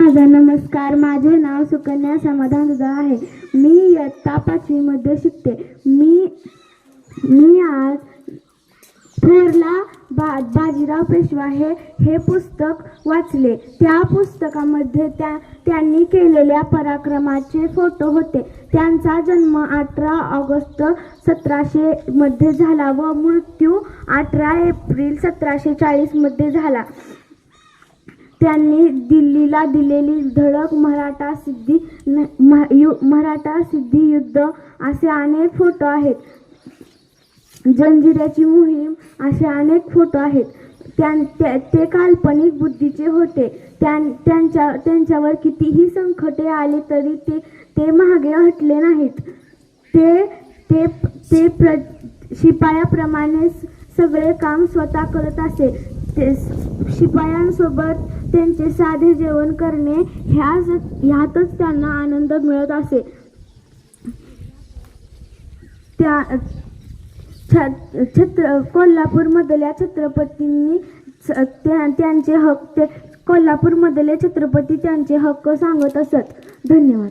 माझा नमस्कार. माझे नाव सुकन्या समाधान दुधा आहे. मी इयत्ता पाचवीमध्ये शिकते. मी मी आज थोरला बा बाजीराव पेशवा हे हे पुस्तक वाचले. त्या पुस्तकामध्ये त्या त्यांनी केलेल्या पराक्रमाचे फोटो होते. त्यांचा जन्म अठरा ऑगस्ट सतराशे मध्ये झाला व मृत्यू अठरा एप्रिल सतराशे चाळीसमध्ये झाला. त्यांनी दिल्लीला दिलेली धडक मराठा सिद्धी न- यु- मराठा सिद्धी युद्ध असे अनेक फोटो आहेत. जंजिऱ्याची मोहीम असे अनेक फोटो आहेत. त्यां ते- ते काल्पनिक बुद्धीचे होते. त्यां त्यांच्या त्यांच्यावर कितीही संकटे आले तरी ते ते मागे हटले नाहीत. ते ते ते प्र शिपायाप्रमाणे सगळे काम स्वतः करत असे. शिपायांसोबत त्यांचे साधे जेवण करणे ह्याच ह्यातच त्यांना आनंद मिळत असे. त्या छ- छत्र कोल्हापूरमधल्या छत्रपतींनी स- त्या- त्यांचे हक्क ते कोल्हापूरमधले छत्रपती त्यांचे हक्क सांगत असत. धन्यवाद.